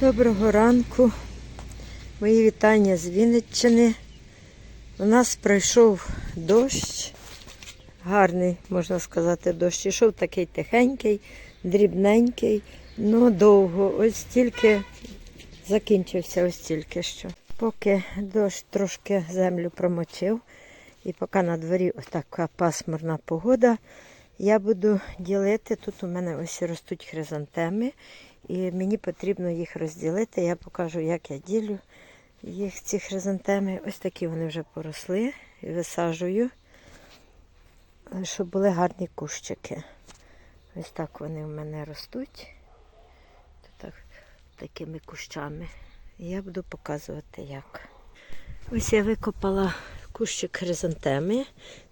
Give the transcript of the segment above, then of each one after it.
Доброго ранку. Мої вітання з Вінниччини. У нас пройшов дощ. Гарний, можна сказати, дощ. Ішов такий тихенький, дрібненький, але довго. Ось тільки закінчився ось тільки що. Поки дощ трошки землю промочив, і поки на дворі така пасмурна погода, я буду ділити. Тут у мене ось ростуть хризантеми. І мені потрібно їх розділити. Я покажу, як я ділю їх, ці хризантеми. Ось такі вони вже поросли. І висаджую, щоб були гарні кущики. Ось так вони в мене ростуть. Так, такими кущами. Я буду показувати, як. Ось я викопала кущик хризантеми.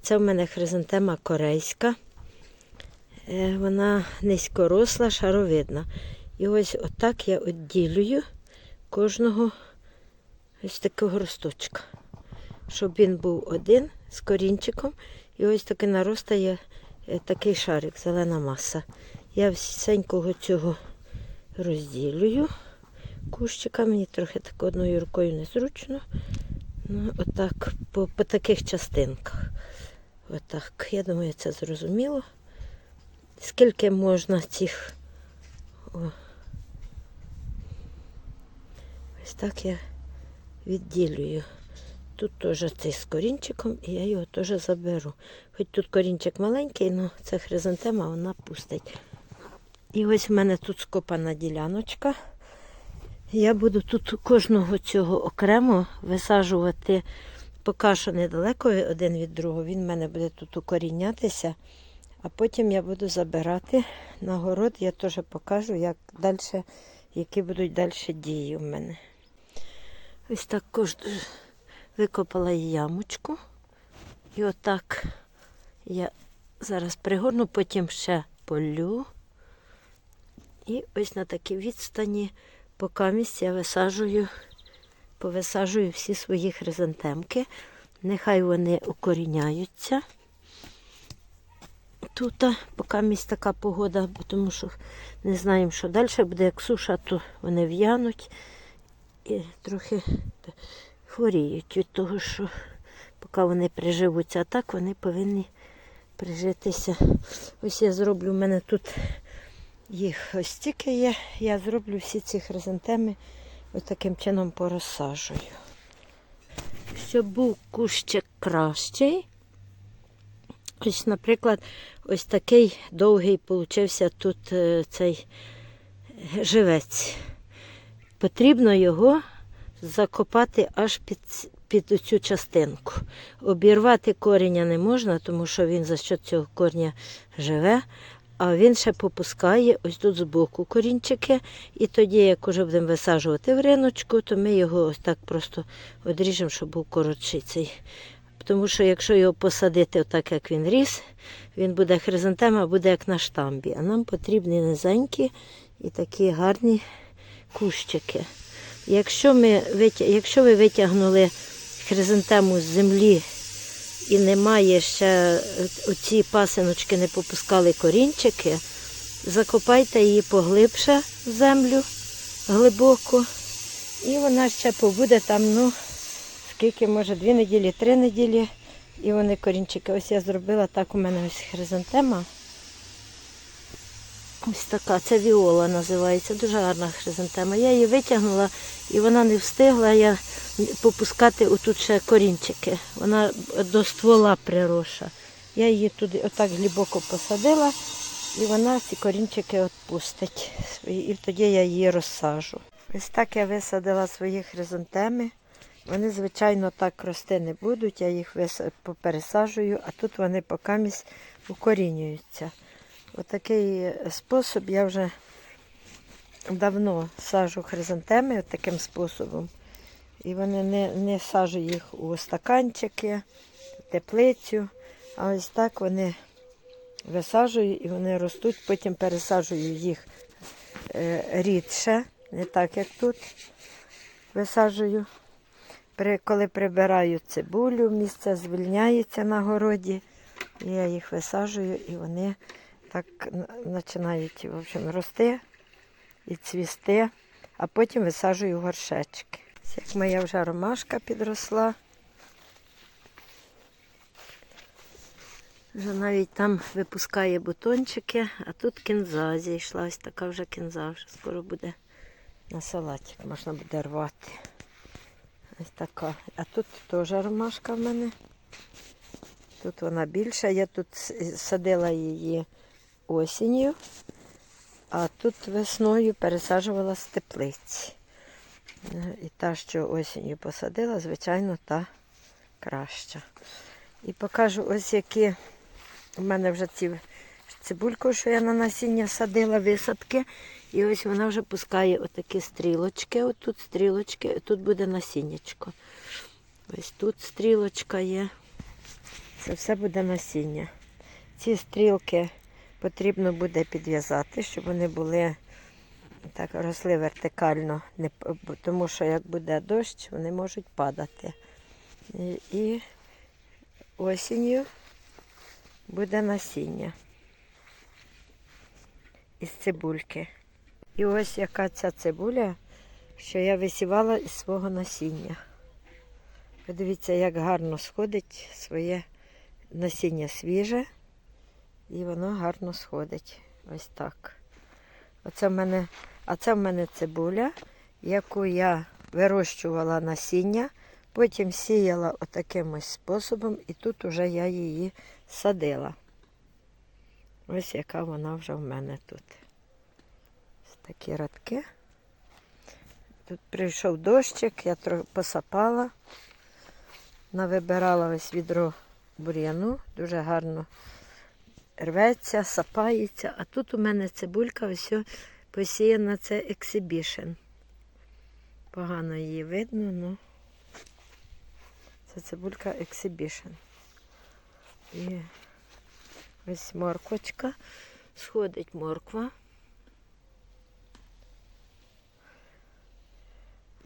Це в мене хризантема корейська. Е, Вона низькоросла, шаровидна. І ось отак я відділюю кожного ось такого росточка, щоб він був один з корінчиком. І ось таки наростає е, такий шарик, зелена маса. Я всенького цього розділюю кущика. Мені трохи так одною рукою незручно. Ну, отак, по, по таких частинках. Отак. Я думаю, це зрозуміло. Скільки можна цих. О. Ось так я відділюю. Тут теж цей з корінчиком, і я його теж заберу. Хоч тут корінчик маленький, але це хризантема, вона пустить. І ось в мене тут скопана діляночка. Я буду тут кожного цього окремо висаджувати, поки що недалеко один від другого. Він в мене буде тут укорінятися. А потім я буду забирати на город. Я теж покажу, як далі, які будуть далі дії у мене. Ось так кожну викопала ямочку. І отак я зараз пригорну, потім ще полю. І ось на такій відстані, поки місць я висаджую, повисаджую всі свої хризантемки. Нехай вони укоріняються тут, поки така погода, тому що не знаємо, що далі буде. Як суша, то вони в'януть і трохи хворіють від того, що поки вони приживуться, а так вони повинні прижитися. Ось я зроблю, у мене тут їх ось стільки є. Я зроблю всі ці хризантеми ось таким чином порозсаджую. Щоб був кущик кращий. Ось, наприклад, ось такий довгий получився тут е, цей живець. Потрібно його закопати аж під, під цю частинку. Обірвати коріння не можна, тому що він за що цього корня живе, а він ще попускає ось тут збоку корінчики. І тоді, як вже будемо висаджувати в риночку, то ми його ось так просто одріжемо, щоб був коротший тому що якщо його посадити отак, як він ріс, він буде хризантема, буде як на штамбі. А нам потрібні низенькі і такі гарні кущики. Якщо, ми, якщо ви витягнули хризантему з землі і немає ще оці пасиночки, не попускали корінчики, закопайте її поглибше в землю глибоко. І вона ще побуде там, ну, скільки, може, дві неділі, три неділі. І вони корінчики. Ось я зробила так, у мене ось хризантема. Ось така, це віола називається, дуже гарна хризантема. Я її витягнула і вона не встигла я попускати отут ще корінчики. Вона до ствола приросла. Я її туди отак глибоко посадила і вона ці корінчики відпустить. І тоді я її розсажу. Ось так я висадила свої хризантеми. Вони, звичайно, так рости не будуть, я їх попересаджую, а тут вони покамість укорінюються. Отакий спосіб я вже давно сажу хризантеми таким способом. І вони не не сажу їх у стаканчики, теплицю. А ось так вони висаджую і вони ростуть, потім пересаджую їх е, рідше, не так як тут висаджую. При, коли прибираю цибулю, місце звільняється на городі, і я їх висаджую, і вони так починають в общем, рости і цвісти. а потім висаджую горшечки. Як моя вже ромашка підросла. Вже навіть там випускає бутончики, а тут кінза зійшла. Ось така вже кінза, вже скоро буде на салатик, можна буде рвати. Ось така. А тут теж ромашка в мене. Тут вона більша. Я тут садила її осінню, а тут весною пересаджувала з теплиці. І та, що осінню посадила, звичайно, та краща. І покажу ось які у мене вже ці цибульку, що я на насіння садила, висадки. І ось вона вже пускає отакі стрілочки. Отут стрілочки, тут буде насіннячко. Ось тут стрілочка є. Це все буде насіння. Ці стрілки потрібно буде підв'язати, щоб вони були так росли вертикально, тому що як буде дощ, вони можуть падати. І осінню буде насіння із цибульки. І ось яка ця цибуля, що я висівала із свого насіння. Подивіться, як гарно сходить своє насіння свіже, і воно гарно сходить. Ось так. Оце в мене, а це в мене цибуля, яку я вирощувала насіння, потім сіяла отаким ось способом, і тут уже я її садила. Ось яка вона вже в мене тут. Ось такі радки. Тут прийшов дощик, я трохи посапала, навибирала ось відро бур'яну, дуже гарно рветься, сапається. А тут у мене цибулька ось посіяна, це ексибішн. Погано її видно, ну це цибулька ексибішн. І ось морквочка. Сходить морква.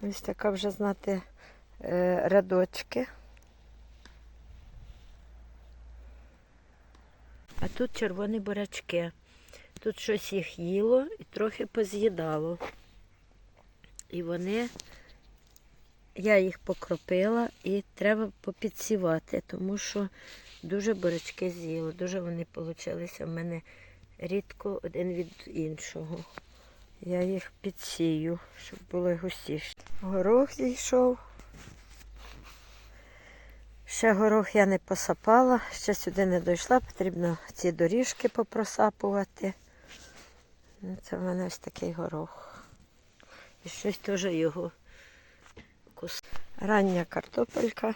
Ось така вже знати е, рядочки. А тут червоні бурячки. Тут щось їх їло і трохи поз'їдало. І вони, я їх покропила і треба попідсівати, тому що дуже бурячки з'їло. Дуже вони получилися в мене рідко один від іншого. Я їх підсію, щоб було густіше. Горох зійшов. Ще горох я не посапала, ще сюди не дійшла, потрібно ці доріжки попросапувати. Ну, Це в мене ось такий горох. І щось теж його кус. Рання картопелька.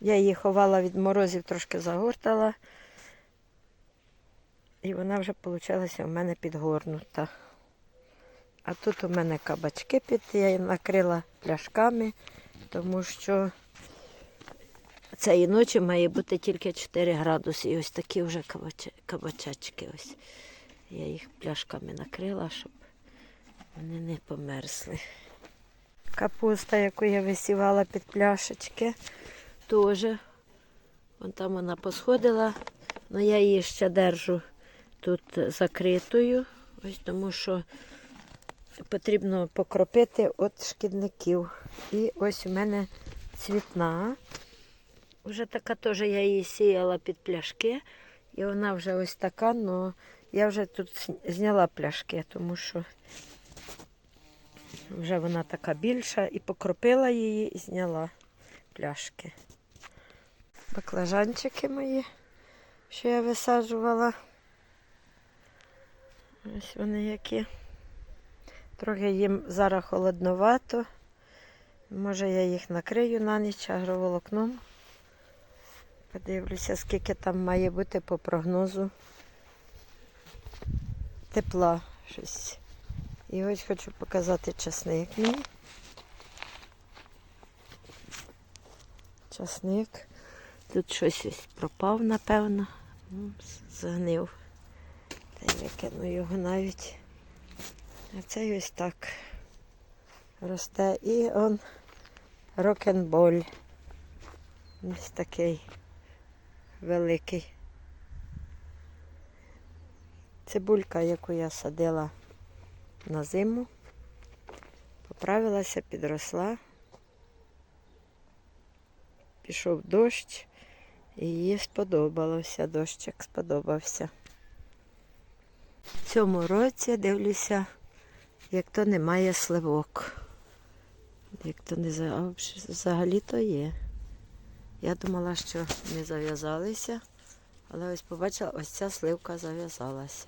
Я її ховала від морозів, трошки загортала. І вона вже вийшла в мене підгорнута. А тут у мене кабачки під, я її накрила пляшками, тому що цієї ночі має бути тільки 4 градуси. І ось такі вже кабача- кабачачки. Ось. Я їх пляшками накрила, щоб вони не померзли. Капуста, яку я висівала під пляшечки, теж. Вон там вона посходила, але я її ще держу тут закритою, ось тому що потрібно покропити від шкідників. І ось у мене цвітна. Вже така теж я її сіяла під пляшки. І вона вже ось така, але я вже тут зняла пляшки, тому що вже вона така більша. І покропила її і зняла пляшки. Баклажанчики мої, що я висаджувала. Ось вони які. Трохи їм зараз холодновато. Може я їх накрию на ніч агроволокном. Подивлюся, скільки там має бути по прогнозу тепла щось. І ось хочу показати часник мій. Часник. Тут щось ось пропав, напевно. Ну, з- Згнив. Та й викину його навіть. А цей ось так росте. І он рок-н-боль. Ось такий великий. Цибулька, яку я садила на зиму. поправилася, підросла. Пішов дощ, і їй сподобалося, дощик сподобався. В цьому році дивлюся, як то немає сливок. Як то не взагалі то є. Я думала, що не зав'язалися, але ось побачила, ось ця сливка зав'язалася.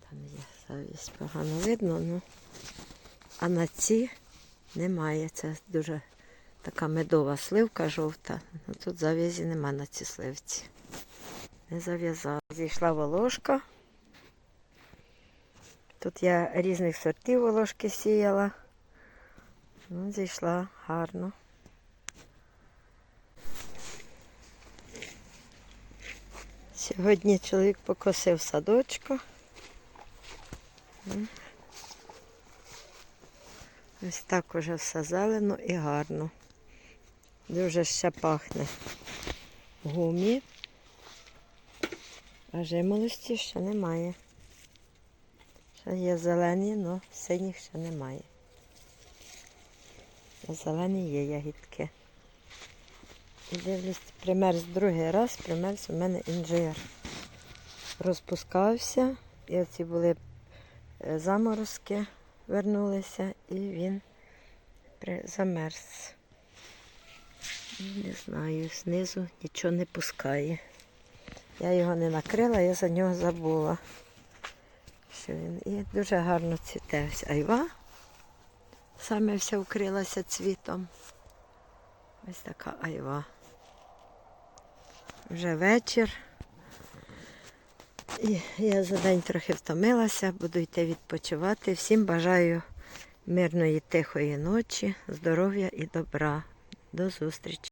Там є завість погано видно, ну а на ці немає. Це дуже така медова сливка жовта. Ну, тут зав'язі нема на цій сливці. Не зав'язала. Зійшла волошка. Тут я різних сортів волошки сіяла. Ну, зійшла гарно. Сьогодні чоловік покосив садочку. Ось так уже все зелено і гарно. Дуже ще пахне гумі. А жимолості ще немає. Ще є зелені, але синіх ще немає. А зелені є ягідки. Дивлюсь, примерз другий раз, примерз у мене інжир. Розпускався, і оці були е, заморозки, вернулися, і він замерз. Не знаю, знизу нічого не пускає. Я його не накрила, я за нього забула. Що він і дуже гарно цвіте. Айва. Саме вся вкрилася цвітом. Ось така айва. Вже вечір. І я за день трохи втомилася, буду йти відпочивати. Всім бажаю мирної, тихої ночі, здоров'я і добра. До зустрічі!